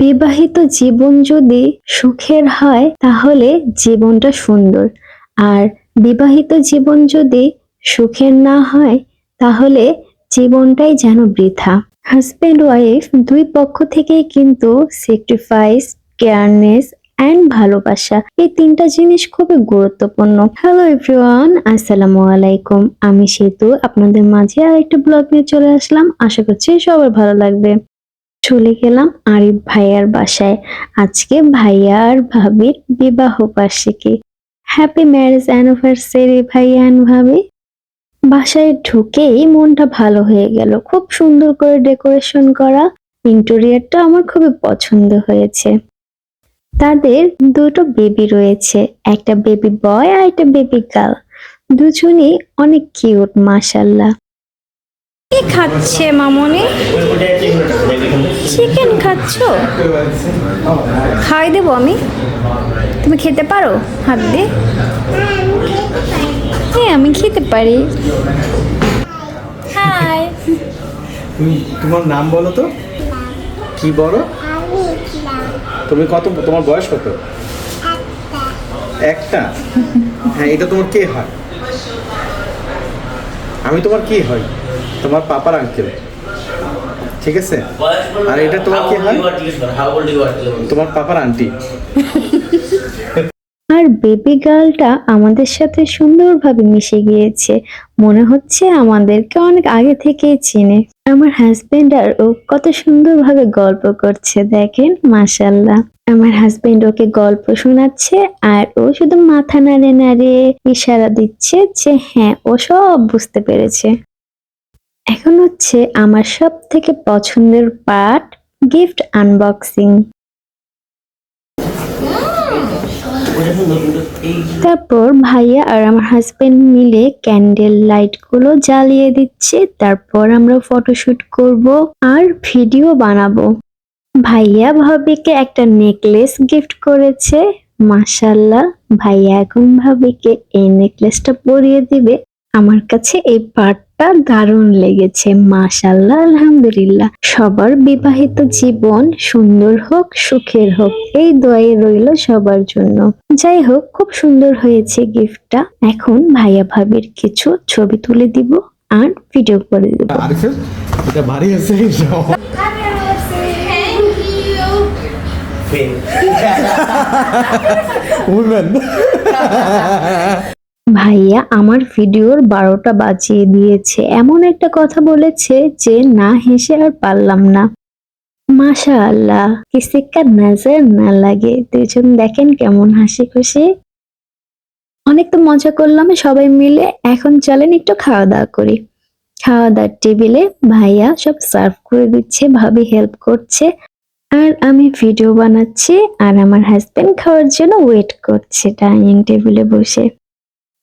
বিবাহিত জীবন যদি সুখের হয়, তাহলে জীবনটা সুন্দর। আর বিবাহিত জীবন যদি সুখের না হয়, তাহলে জীবনটাই যেন বৃথা। হাজব্যান্ড ওয়াইফ দুই পক্ষ থেকেই কিন্তু স্যাক্রিফাইস কেয়ারনেস অ্যান্ড ভালোবাসা এই তিনটা জিনিস খুবই গুরুত্বপূর্ণ। হ্যালো এভরিওয়ান আসসালামু আলাইকুম। আমি সেতু, আপনাদের মাঝে আর একটা ব্লগ নিয়ে চলে আসলাম। আশা করছি সবার ভালো লাগবে। চলে গেলাম আরিফ ভাইয়ার বাসায়। আজকে ভাইয়া আর ভাবির বিবাহ বার্ষিকী। হ্যাপি ম্যারেজ অ্যানিভার্সারি ভাইয়া অ্যান্ড ভাবি। বাসায় ঢুকেই মনটা ভালো হয়ে গেল। খুব সুন্দর করে ডেকোরেশন করা। ইন্টেরিয়ারটা আমার খুবই পছন্দ হয়েছে। তাদের দুটো বেবি রয়েছে। একটা বেবি বয় আর একটা বেবি গার্ল দুজনেই অনেক কিউট মাশাল্লাহ কি খাচ্ছে মামনি? চিকেন খাচ্ছ? খাই দেবো আমি। তুমি খেতে পারো? হাত দিয়ে হ্যাঁ আমি খেতে পারি। হাই তুমি তোমার নাম বলো তো। কি বলো তুমি কত তোমার বয়স কত? একটা। হ্যাঁ এটা তোমার কে হয়? আমি তোমার কি হই তোমার পাপার আঙ্কেল ঠিক আছে? আর এটা তোমার কি হয়? তোমার পাপার আন্টি আর বেবি গার্লটা আমাদের সাথে সুন্দরভাবে মিশে গিয়েছে। মনে হচ্ছে আমাদেরকে অনেক আগে থেকেই চিনে। আমার হাজবেন্ড আর ও কত সুন্দরভাবে গল্প করছে, দেখেন? মাশাল্লাহ আমার হাজবেন্ড ওকে গল্প শোনাচ্ছে, আর ও শুধু মাথা নাড়ে নাড়ে ইশারা দিচ্ছে যে হ্যাঁ ও সব বুঝতে পেরেছে। এখন হচ্ছে আমার সব থেকে পছন্দের পার্ট, গিফট আনবক্সিং। তারপর ভাইয়া আর আমার হাজবেন্ড মিলে ক্যান্ডেল লাইটগুলো জ্বালিয়ে দিচ্ছে, তারপর আমরা ফটোশুট করব আর ভিডিও বানাবো। ভাইয়া ভাবিকে একটা নেকলেস গিফট করেছে মাশাল্লাহ ভাইয়া এখন ভাবিকে এই নেকলেসটা পরিয়ে দিবে। আমার কাছে এই পার্টটা দারুণ লেগেছে মাশাল্লাহ আলহামদুলিল্লাহ। সবার বিবাহিত জীবন সুন্দর হোক সুখের হোক এই দোয়াই রইল সবার জন্য। যাই হোক খুব সুন্দর হয়েছে গিফটটা। এখন ভাইয়া ভাবির কিছু ছবি তুলে দিব আর ভিডিও করে দিব। এটা ভারী আছে উইমেন ভাইয়া আমার ভিডিওর বারোটা বাজিয়ে দিয়েছে। এমন একটা কথা বলেছে যে না হেসে আর পারলাম না। মাশা আল্লাহ কিসিকা নজর না লাগে। দুজন দেখেন কেমন হাসি খুশি। অনেক তো মজা করলাম, সবাই মিলে এখন চলেন একটু খাওয়া দাওয়া করি। খাওয়া দাওয়ার টেবিলে ভাইয়া সব সার্ভ করে দিচ্ছে, ভাবি হেল্প করছে। আর আমি ভিডিও বানাচ্ছি, আর আমার হাজবেন্ড খাওয়ার জন্য ওয়েট করছে ডাইনিং টেবিলে বসে।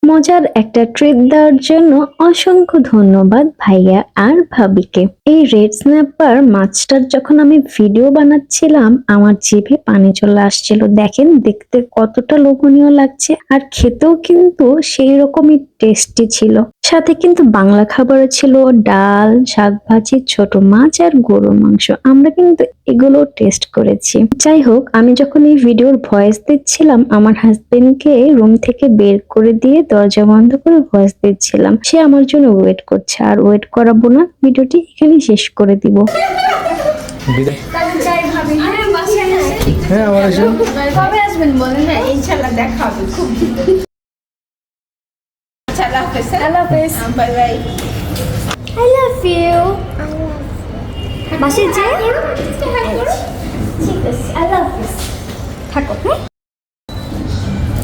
মজার একটা ট্রিপ দেওয়ার জন্য অসংখ্য ধন্যবাদ ভাইয়া আর ভাবিকে। এই রেড স্ন্যাপার মাছটার যখন আমি ভিডিও বানাচ্ছিলাম, আমার জিভে পানি চলে আসছিল। দেখেন, দেখতে কতটা লোভনীয় লাগছে। আর খেতেও কিন্তু সেই রকমই টেস্টি ছিল। সাথে কিন্তু বাংলা খাবারও ছিল ডাল শাক ভাজি ছোট মাছ আর গরুর মাংস। আমরা কিন্তু এগুলো টেস্ট করেছি। যাই হোক আমি যখন এই ভিডিওর ভয়েস দিচ্ছিলাম আমার হাজবেন্ডকে রুম থেকে বের করে দিয়ে দরজা বন্ধ করে ভয়েস দিচ্ছিলাম। সে আমার জন্য ওয়েট করছে আর ওয়েট করাবো না ভিডিওটি এখানে শেষ করে দিব। হ্যাঁ হ্যাঁ আমার এসে কবে আসবেন বলেন না ইনশাল্লাহ দেখা হবে খুব আচ্ছা আল্লাহ হাফেজ আল্লাহ হাফেজ bye bye I love you বাসায় যাই ঠিক আছে আল্লাহ হাফেজ থাকো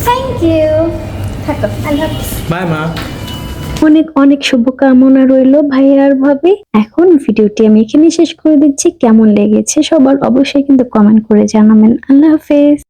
থ্যাংক ইউ থাকো আল্লাহ হাফেজ বাই মা অনেক অনেক শুভকামনা রইল ভাইয়া আর ভাবি। এখন ভিডিওটি আমি এখানে শেষ করে দিচ্ছি। কেমন লেগেছে সবার অবশ্যই কিন্তু কমেন্ট করে জানাবেন। আল্লাহ হাফেজ।